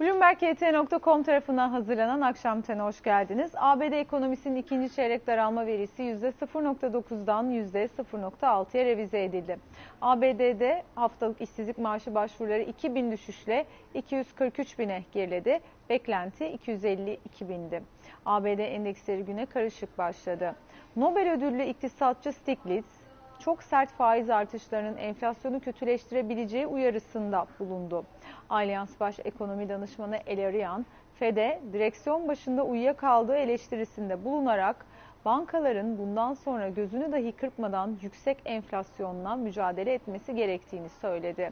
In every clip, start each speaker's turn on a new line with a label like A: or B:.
A: BloombergYT.com tarafından hazırlanan Akşam Ten'e hoş geldiniz. ABD ekonomisinin ikinci çeyrek daralma verisi %0.9'dan %0.6'ya revize edildi. ABD'de haftalık işsizlik maaşı başvuruları 2000 düşüşle 243 bine geriledi. Beklenti 252 bindi. ABD endeksleri güne karışık başladı. Nobel ödüllü iktisatçı Stiglitz, çok sert faiz artışlarının enflasyonu kötüleştirebileceği uyarısında bulundu. Allianz Baş Ekonomi Danışmanı Elarian, FED'e direksiyon başında uyuyakaldığı eleştirisinde bulunarak bankaların bundan sonra gözünü dahi kırpmadan yüksek enflasyonla mücadele etmesi gerektiğini söyledi.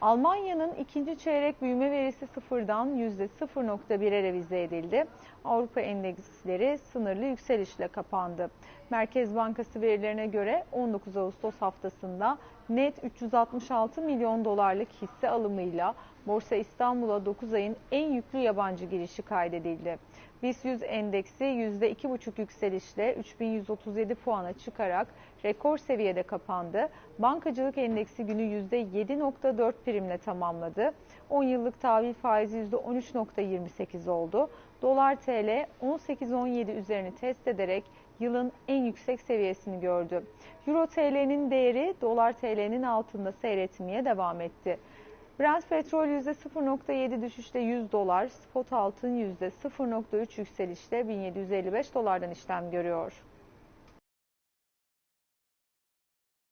A: Almanya'nın ikinci çeyrek büyüme verisi sıfırdan %0.1'e revize edildi. Avrupa endeksleri sınırlı yükselişle kapandı. Merkez Bankası verilerine göre 19 Ağustos haftasında net 366 milyon dolarlık hisse alımıyla Borsa İstanbul'a 9 ayın en yüklü yabancı girişi kaydedildi. BIST 100 endeksi %2,5 yükselişle 3137 puana çıkarak rekor seviyede kapandı. Bankacılık endeksi günü %7,4 primle tamamladı. 10 yıllık tahvil faizi %13,28 oldu. Dolar TL 18-17 üzerini test ederek yılın en yüksek seviyesini gördü. Euro TL'nin değeri dolar TL'nin altında seyretmeye devam etti. Brent petrol %0.7 düşüşte 100 dolar, spot altın %0.3 yükselişte 1755 dolardan işlem görüyor.